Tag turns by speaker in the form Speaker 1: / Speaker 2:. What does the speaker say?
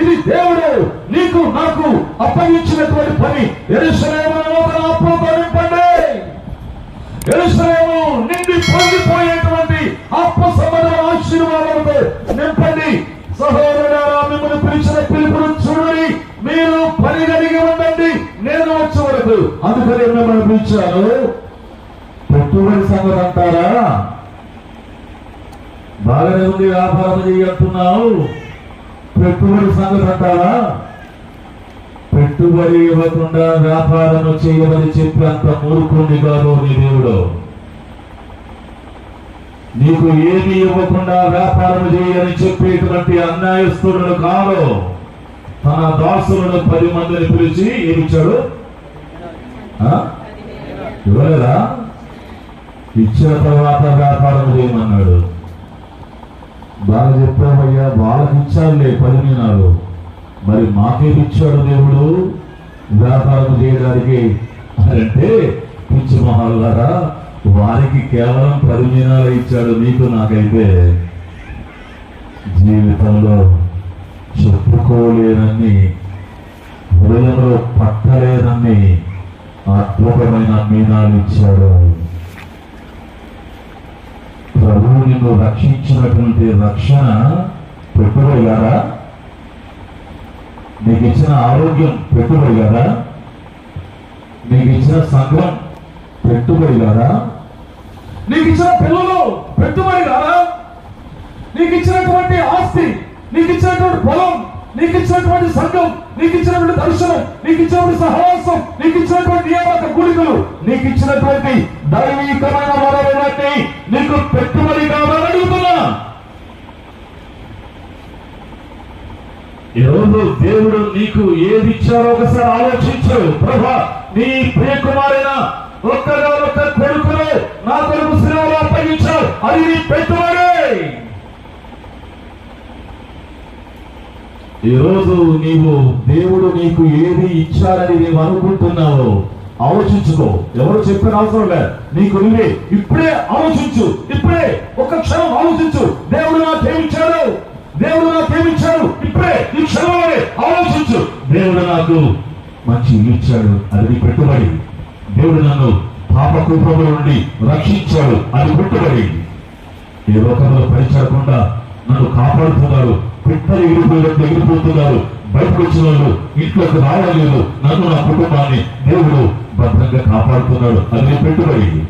Speaker 1: ఇది దేవుడు నీకు నాకు అప్పగించినటువంటి పని. ఎరుసలేమును నూతన ఆత్మతో ఎరుసలేము నిండి పొంగిపోయేటువంటి ఆత్మ సంబంధమైన ఆశీర్వాదాలతో నింపండి. సహోదరుడారా మిమ్మల్ని పిలిచిన పిలుపును చూడని మీరు పని కలిగి ఉండండి. నేను వచ్చే వరకు అందుకని మిమ్మల్ని పిలిచాను. పెట్టుబడి సంగతి అంటారా? బాగానే ఉంది వ్యాపారం చేయంటున్నావు. పెట్టుబడి సంగతి అంటారా పెట్టుబడి ఇవ్వకుండా వ్యాపారం చేయమని చెప్పి అంత మూర్ఖుండి కాదు నీ దేవుడు. నీకు ఏమి ఇవ్వకుండా వ్యాపారం చేయని చెప్పేటువంటి అన్యాయస్తుడు కాదు. తన దాసులను పది మందిని పిలిచి ఏమిచ్చాడు? ఆ? ఇవ్వలేదా? ఇచ్చిన తర్వాత వ్యాపారం వాళ్ళకి ఇచ్చాడులే పది మీనాలు మరి మాకేమి ఇచ్చాడు దేవుడు? వ్యాపారం చేయడానికి అంటే పిచ్చి మహాల్లారా? వారికి కేవలం పది మీనాలు ఇచ్చాడు నీకు నాకైతే. జీవితంలో చెప్పుకోలేనని హృదయంలో పట్టలేనని అద్భుతమైన మీనాలు ఇచ్చాడు. ప్రభువు నిన్ను రక్షించినటువంటి రక్షణ పెట్టుబడిగారా నీకు ఇచ్చిన ఆరోగ్యం పెట్టుబడిగారా నీకు ఇచ్చిన సంఘం పెట్టుబడిగారా నీకు ఇచ్చిన పిల్లలు పెట్టుబడిగారా నీకు ఇచ్చినటువంటి ఆస్తి నీకు ఇచ్చినటువంటి పొలం నీకు ఇచ్చినటువంటి సంఘం నీకు ఇచ్చినటువంటి దర్శనం నీకు ఇచ్చినటువంటి సహవాసం నీకు ఇచ్చినటువంటి నియామక గుళికలు నీకు ఇచ్చినటువంటి దైవీకమైన వరవన్నీ నీకు పెట్టుబడిగా ఈరోజు దేవుడు నీకు ఏది ఇచ్చారో ఒకసారి ఆలోచించు. ప్రభా నీ ప్రియకుమారైన ఒక్కగా ఒక్క కొడుకును నా కొడుకు శ్రీరాములు అప్పగించావు. అది నీ పెట్టుబడే. ఈరోజు నీవు దేవుడు నీకు ఏది ఇచ్చారని నీవు అనుకుంటున్నావు ఆలోచించుకో. ఎవరు చెప్పిన అవసరం లేదు. నీకు నువ్వే. ఇప్పుడే ఆలోచించు. ఇప్పుడే ఒక క్షణం ఆలోచించు. దేవుడు నాకేమిచ్చాడు దేవుడు దేవుడు నాకు మంచి ఇల్లు ఇచ్చాడు అది నీ పెట్టుబడి. దేవుడు నన్ను పాప కూపముల నుండి రక్షించాడు. అది పెట్టుబడి. ఈ లోకంలో పనిచేయకుండా నన్ను కాపాడుతున్నారు. పిట్టలు ఎగిరిపోయినట్టు ఎగిరిపోతున్నారు. బయటకు వచ్చిన వాళ్ళు ఇంట్లోకి రావలేదు నన్ను నా కుటుంబాన్ని దేవుడు భద్రంగా కాపాడుతున్నాడు. అది పెట్టుబడి.